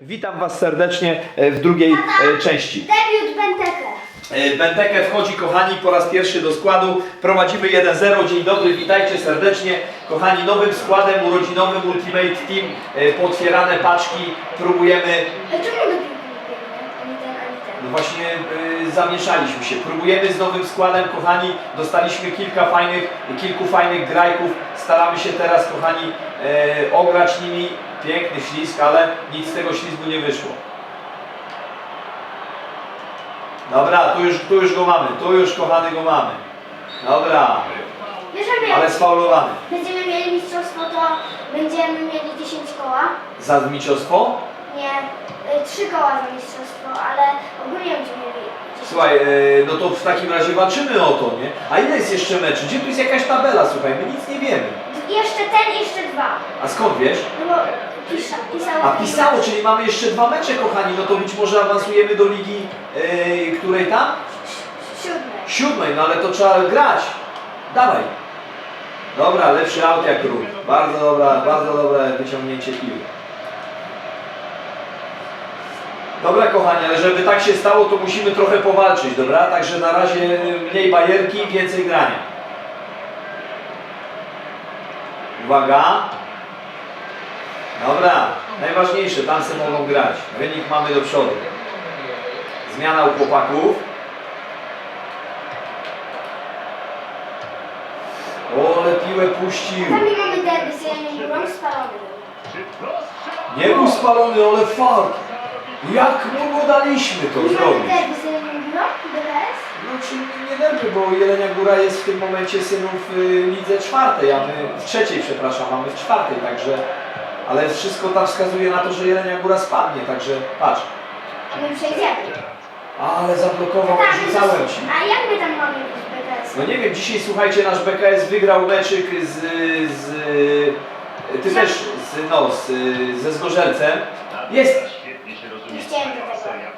Witam Was serdecznie e, w drugiej e, części. Debiut Benteke. Benteke wchodzi, kochani, po raz pierwszy do składu. Prowadzimy 1-0. Dzień dobry, witajcie serdecznie. Kochani, nowym składem urodzinowym Ultimate Team. E, Pootwierane paczki. Próbujemy. No właśnie y, zamieszaliśmy się. Próbujemy z nowym składem, kochani. Dostaliśmy kilka fajnych, kilku fajnych grajków. Staramy się teraz, kochani, e, ograć nimi. Piękny ślizg, ale nic z tego ślizgu nie wyszło. Dobra, tu już, tu już go mamy. Tu już, kochany, go mamy. Dobra, ale sfaulowany. będziemy mieli mistrzostwo, to będziemy mieli 10 koła. Za mistrzostwo? Nie, y, 3 koła za mistrzostwo, ale ogólnie będziemy mieli 10 Słuchaj, e, no to w takim razie walczymy o to, nie? A ile jest jeszcze meczu? Gdzie tu jest jakaś tabela, słuchaj? My nic nie wiemy. Jeszcze ten, jeszcze dwa. A skąd wiesz? No bo pisa, pisało. A pisało, czyli mamy jeszcze dwa mecze, kochani, no to być może awansujemy do ligi, yy, której tam? Siódme. Siódmej, no ale to trzeba grać. Dawaj. Dobra, lepszy aut jak ruch. Bardzo dobra, bardzo dobre wyciągnięcie piły. Dobra kochani, ale żeby tak się stało, to musimy trochę powalczyć, dobra? Także na razie mniej bajerki, więcej grania. Uwaga. Dobra, najważniejsze, tansy mogą grać. Wynik mamy do przodu. Zmiana u chłopaków. O, ale piłę puścił. Tam nie mamy derby spalony był. Nie był spalony, ale fart. Jak mu go daliśmy to zrobić? derby z Janem Górą, DBS? No czy nie derby, bo Jelenia Góra jest w tym momencie synów y, lidze czwartej, a my w trzeciej, przepraszam, mamy w czwartej, także... Ale wszystko tam wskazuje na to, że Jelenia Góra spadnie, także patrz. A my przejdziemy. Ale zablokował, Tak, rzucałem ci. A jak my tam mamy być BTS? No nie wiem, dzisiaj słuchajcie, nasz BKS wygrał meczyk z... z ty też, z, no, z, ze Zgorzelcem. Jest! Świetnie się Nie rozumie. chciałem do tego. Seria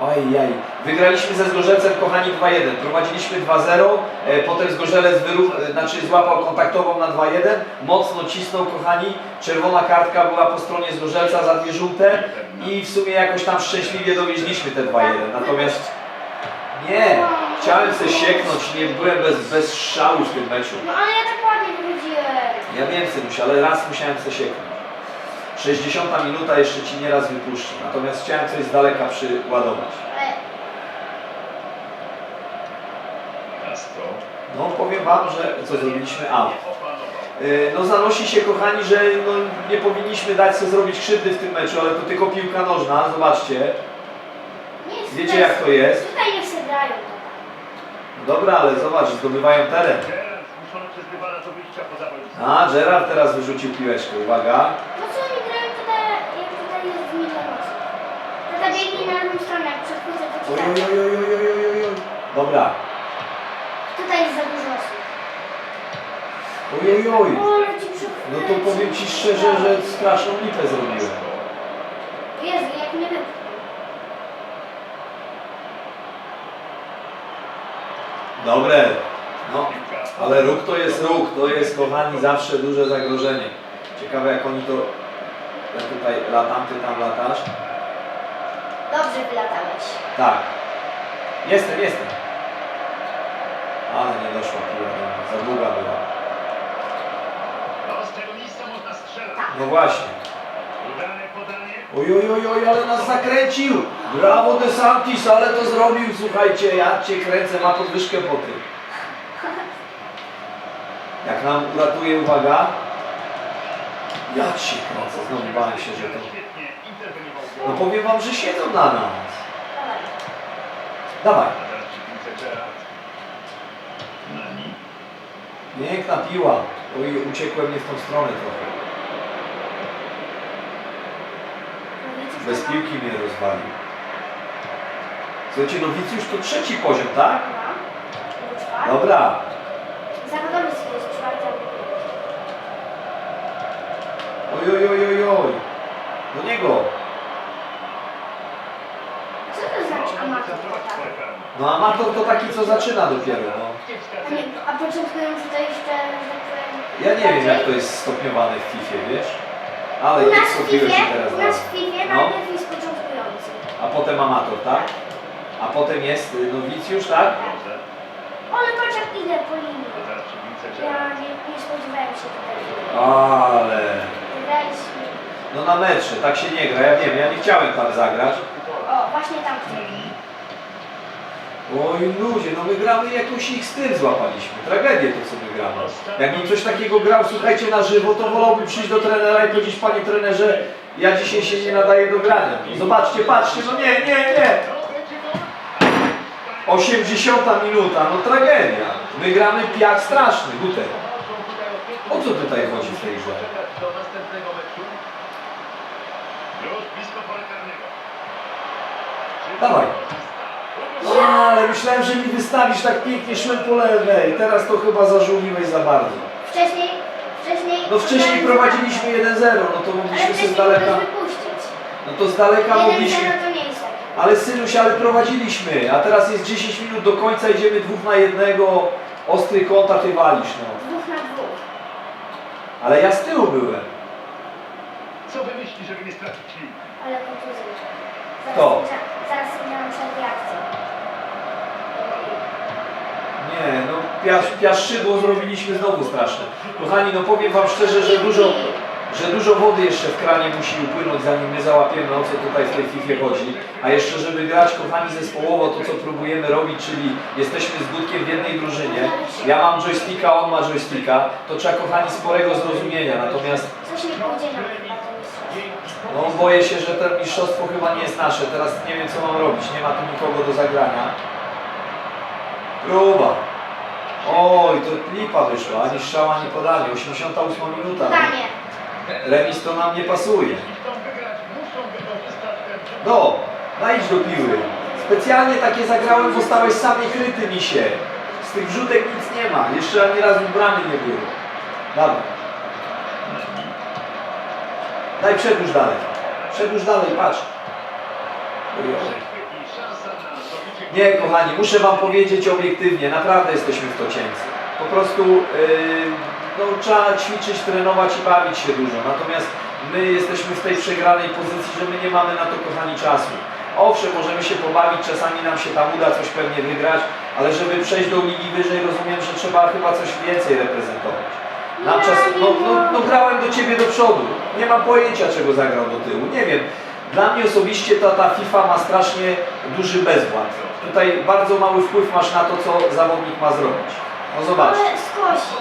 podań. Oj, jaj. Wygraliśmy ze Zgorzelcem, kochani, 2-1. Prowadziliśmy 2-0, e, potem Zgorzelec wyró- e, znaczy złapał kontaktową na 2-1, mocno cisnął, kochani. Czerwona kartka była po stronie Zgorzelca za dwie żółte i w sumie jakoś tam szczęśliwie dowieźliśmy te 2-1. Natomiast nie, chciałem się sieknąć, nie byłem bez, bez szału w tym meczu. No ale ja tak ładnie wychodziłem. Ja wiem, Synuś, ale raz musiałem się sieknąć. 60 minuta jeszcze ci nieraz wypuszczę, natomiast chciałem coś z daleka przyładować. No powiem wam, że co zrobiliśmy? A. Yy, No zanosi się kochani, że no, nie powinniśmy dać sobie zrobić krzywdy w tym meczu, ale to tylko piłka nożna, zobaczcie. Wiecie jak to jest? Tutaj nie wsedają. Dobra, ale zobacz, zdobywają teren. A, Gerard teraz wyrzucił piłeczkę, uwaga. No co oni grają tutaj, jak tutaj jest milion osób? Tata biegnij na lewą stronę, jak przechwycę to ci Oj, tak. oj, oj, oj, oj, oj, oj. Dobra. Tutaj jest za dużo osób. Oj, oj, oj. O, ale ci przechwycę. No to powiem ci szczerze, że straszną lipę zrobiłem. Jezu, jak mnie wypchnął. Dobre. No, ale róg to jest róg, to jest kochani zawsze duże zagrożenie. Ciekawe jak oni to... Ja tutaj latam, ty tam latasz. Dobrze wylatałeś. Tak. Jestem, jestem. Ale nie doszła piła, do mnie, za długa była. No, z tego miejsca można strzelać. No właśnie. Udane podanie. Oj, oj, oj, oj, ale nas zakręcił. Brawo De Santis, ale to zrobił, słuchajcie, ja cię kręcę, ma podwyżkę po tym. Jak nam uratuje, uwaga. Ja się kręcę, znowu bałem się, że to... No powiem wam, że siedzą na nas. Dawaj. Piękna piła. Oj, uciekłem nie w tą stronę trochę. Bez piłki mnie rozwalił. Słuchajcie, no Wicjusz to trzeci poziom, tak? Dobra. Zawodowy sobie jest czwarty. Oj, oj, oj, oj, oj. Do niego. Co to znaczy amator? Centrować tata? pole karne. No amator to taki, co zaczyna dopiero, no. A, nie, a początkujący to jeszcze, że tak powiem... Ja nie wiem, jak to jest stopniowane w FIFA, wiesz? Ale U nie nas w wstąpiłeś FIFA, się teraz u na... nas w FIFA No. najpierw potem amator, tak? A potem jest y, nowicjusz, tak? Dobrze. Ale patrz jak idę po linii. To teraz przywrócę Ja nie, nie spodziewałem się tutaj. Ale... No na metrze, tak się nie gra, ja wiem, ja nie chciałem tam zagrać. O, właśnie tam chcę. Oj ludzie, no my gramy jakoś ich styl złapaliśmy. Tragedię to co my gramy. Jakbym coś takiego grał, słuchajcie, na żywo, to wolałbym przyjść do trenera i powiedzieć, panie trenerze, ja dzisiaj się nie nadaję do grania. Zobaczcie, patrzcie, no nie, nie, nie. 80 minuta, no tragedia. My gramy piach straszny, gutek. O co tutaj chodzi w tej grze? Dawaj. No, ale myślałem, że mi wystawisz tak pięknie, szłem po lewej. Teraz to chyba zażółwiłeś za bardzo. Wcześniej, wcześniej... No wcześniej prowadziliśmy 1-0, no to mogliśmy się z daleka... wypuścić. No to z daleka 1-0 mogliśmy... to nie jest tak. Ale synuś, ale prowadziliśmy, a teraz jest 10 minut do końca, idziemy dwóch na jednego, ostry kąt, a ty walisz, no. Dwóch na dwóch. Ale ja z tyłu byłem. Co wymyśli, żeby nie stracić sił? Ale kontuzja. Zaraz, Kto? za- Zaraz nie mam przerwy akcji. Nie, no piasz, piaszczydło zrobiliśmy znowu straszne. Kochani, no powiem wam szczerze, że dużo, że dużo wody jeszcze w kranie musi upłynąć, zanim my załapiemy, o co tutaj w tej FIFA chodzi. A jeszcze, żeby grać, kochani, zespołowo, to co próbujemy robić, czyli jesteśmy z Gutkiem w jednej drużynie, ja mam joysticka, on ma joysticka, to trzeba, kochani, sporego zrozumienia. Natomiast. No boję się, że to mistrzostwo chyba nie jest nasze. Teraz nie wiem co mam robić. Nie ma tu nikogo do zagrania. Próba. Oj, to lipa wyszła. Ani strzała, ani podanie. 88 minuta. Remis to nam nie pasuje. No, najdź do piły. Specjalnie takie zagrałem, zostałeś sam i kryty mi się. Z tych wrzutek nic nie ma. Jeszcze ani razu bramy nie było. Dawaj. Daj przedłuż dalej. Przedłuż dalej, patrz. Ojoj. Przechwyt i szansa na zdobycie Nie, kochani, muszę Wam powiedzieć obiektywnie, naprawdę jesteśmy w to cięci. Po prostu yy, no, trzeba ćwiczyć, trenować i bawić się dużo. Natomiast my jesteśmy w tej przegranej pozycji, że my nie mamy na to, kochani, czasu. Owszem, możemy się pobawić, czasami nam się tam uda coś pewnie wygrać, ale żeby przejść do ligi wyżej, rozumiem, że trzeba chyba coś więcej reprezentować. Nam czas, no, no, no grałem do Ciebie do przodu. Nie mam pojęcia, czego zagrał do tyłu. Nie wiem. Dla mnie osobiście ta, ta FIFA ma strasznie duży bezwład. Tutaj bardzo mały wpływ masz na to, co zawodnik ma zrobić. No zobacz. Ale skosi.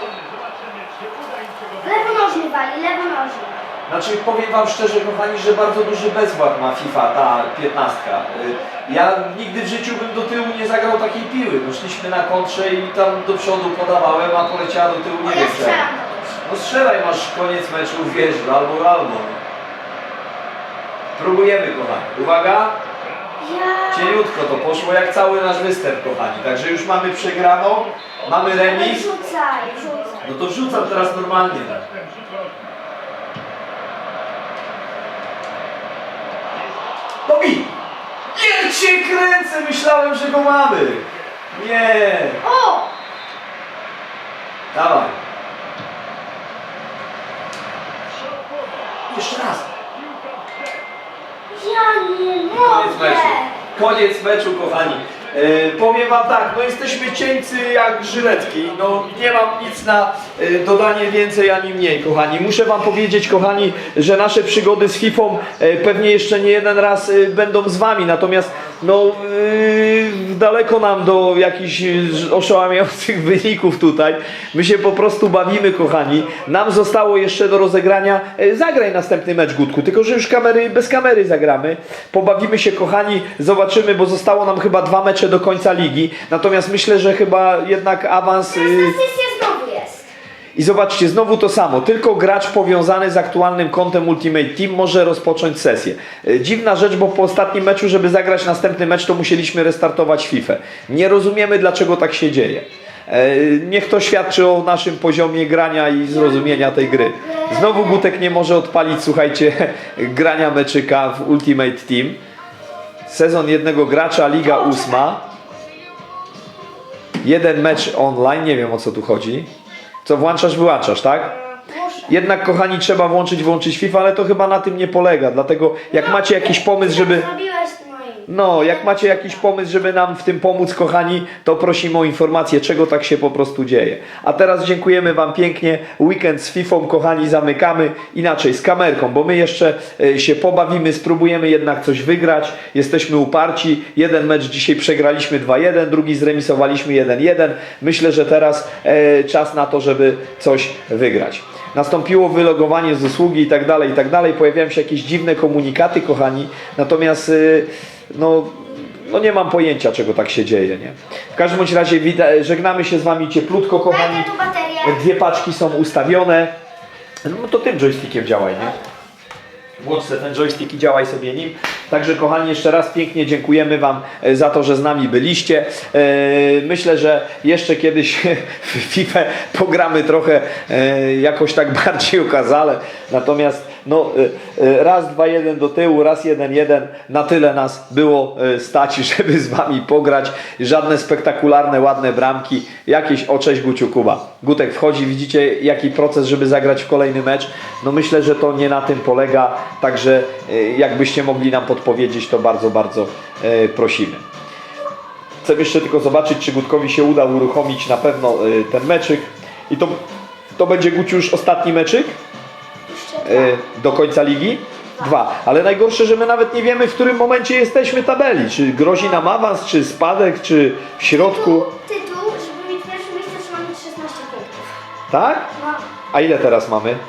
Lewonożny wali, lewonożny. Znaczy powiem Wam szczerze, kochani, że bardzo duży bezwład ma FIFA, ta piętnastka. Y, Ja nigdy w życiu bym do tyłu nie zagrał takiej piły. No szliśmy na kontrze i tam do przodu podawałem, a poleciała do tyłu nie ja wiem strzelam też. No strzelaj, masz koniec meczu, wiesz, albo albo. Próbujemy, kochani. Uwaga, Ja... cieniutko to poszło jak cały nasz występ, kochani. Także już mamy przegraną, mamy remis. Rzucaj, rzucaj. No to wrzucam teraz normalnie. tak. No i! Nie cię kręcę, myślałem, że go mamy. Nie. O! Dawaj. Jeszcze raz. Ja nie Koniec mogę. meczu. Koniec meczu, kochani. E, powiem wam tak, no jesteśmy cieńcy jak żyletki. No nie mam nic na e, dodanie więcej ani mniej, kochani. Muszę wam powiedzieć, kochani, że nasze przygody z FIFA e, pewnie jeszcze nie jeden raz będą z wami. Natomiast no daleko nam do jakichś e, oszałamiających wyników tutaj. My się po prostu bawimy, kochani. Nam zostało jeszcze do rozegrania. Zagraj następny mecz, Gutku. Tylko, że już kamery, bez kamery zagramy. Pobawimy się, kochani. Zobaczymy, bo zostało nam chyba dwa mecze do końca ligi. Natomiast myślę, że chyba jednak awans. Y, znowu jest. I zobaczcie, znowu to samo. Tylko gracz powiązany z aktualnym kontem Ultimate Team może rozpocząć sesję. E, Dziwna rzecz, bo po ostatnim meczu, żeby zagrać następny mecz, to musieliśmy restartować FIFA. Nie rozumiemy, dlaczego tak się dzieje. E, Niech to świadczy o naszym poziomie grania i zrozumienia tej gry. Znowu Gutek nie może odpalić, słuchajcie, grania meczyka w Ultimate Team. Sezon jednego gracza, Liga ósma. Jeden mecz online, nie wiem o co tu chodzi. Co włączasz, wyłączasz, tak? Jednak, kochani, trzeba włączyć, włączyć FIFA, ale to chyba na tym nie polega. Dlatego, jak macie jakiś pomysł, żeby. No, jak macie jakiś pomysł, żeby nam w tym pomóc, kochani, to prosimy o informację, czego tak się po prostu dzieje. A teraz dziękujemy Wam pięknie. Weekend z FIFA, kochani, zamykamy inaczej z kamerką, bo my jeszcze e, się pobawimy, spróbujemy jednak coś wygrać. Jesteśmy uparci. Jeden mecz dzisiaj przegraliśmy 2-1, drugi zremisowaliśmy 1-1. Myślę, że teraz e, czas na to, żeby coś wygrać. Nastąpiło wylogowanie z usługi i tak dalej, i tak dalej. Pojawiają się jakieś dziwne komunikaty, kochani. Natomiast y, no, no nie mam pojęcia, czego tak się dzieje, nie? W każdym bądź razie wita- żegnamy się z Wami cieplutko, kochani. Dajcie tu baterię. Dwie paczki są ustawione. No to tym joystickiem działaj, nie? Włącz sobie ten joystick i działaj sobie nim. Także kochani, jeszcze raz pięknie dziękujemy Wam e, za to, że z nami byliście. E, Myślę, że jeszcze kiedyś w FIFA pogramy trochę e, jakoś tak bardziej okazale. Natomiast no, e, e, raz, dwa, jeden do tyłu, raz, jeden, jeden. Na tyle nas było e, stać, żeby z Wami pograć. Żadne spektakularne, ładne bramki. Jakieś o cześć Guciu Kuba. Gutek wchodzi, widzicie jaki proces, żeby zagrać w kolejny mecz. No myślę, że to nie na tym polega. Także jakbyście mogli nam podpowiedzieć, to bardzo, bardzo prosimy. Chcę jeszcze tylko zobaczyć, czy Gutkowi się uda uruchomić na pewno y, ten meczyk. I to, to będzie Guciu już ostatni meczyk y, do końca ligi? Dwa. Ale najgorsze, że my nawet nie wiemy, w którym momencie jesteśmy tabeli. Czy grozi nam awans, czy spadek, czy w środku. Tytuł, tytuł, żeby mieć pierwsze miejsce, trzeba mieć 16 punktów. Tak? No, A ile teraz mamy? 15.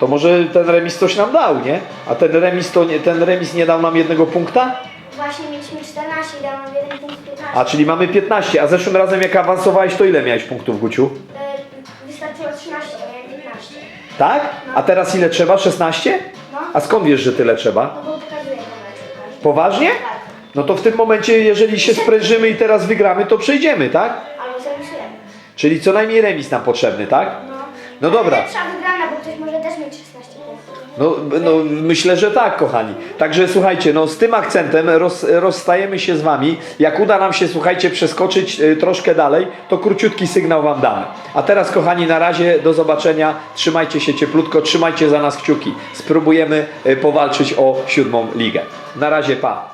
To może ten remis coś nam dał, nie? A ten remis, to nie, ten remis nie dał nam jednego punkta? Właśnie mieliśmy 14 i dałem 1 punkt 15. A, czyli mamy 15. A zeszłym razem jak awansowałeś, to ile miałeś punktów, Guciu? Y, Wystarczyło 13, miałem 15. Tak? A teraz ile trzeba? 16? No, A skąd wiesz, że tyle trzeba? no bo pokazuję to meczu. Poważnie? Tak, No to w tym momencie, jeżeli się sprężymy i teraz wygramy, to przejdziemy, tak? albo zremisujemy. Czyli co najmniej remis nam potrzebny, tak? No. No dobra. Lepsza wygrana, bo ktoś może też mieć 16 punktów. No, no myślę, że tak, kochani. Także słuchajcie, no z tym akcentem roz, rozstajemy się z wami. Jak uda nam się, słuchajcie, przeskoczyć y, troszkę dalej, to króciutki sygnał wam damy. A teraz, kochani, na razie do zobaczenia. Trzymajcie się cieplutko, trzymajcie za nas kciuki. Spróbujemy y, powalczyć o siódmą ligę. Na razie, pa.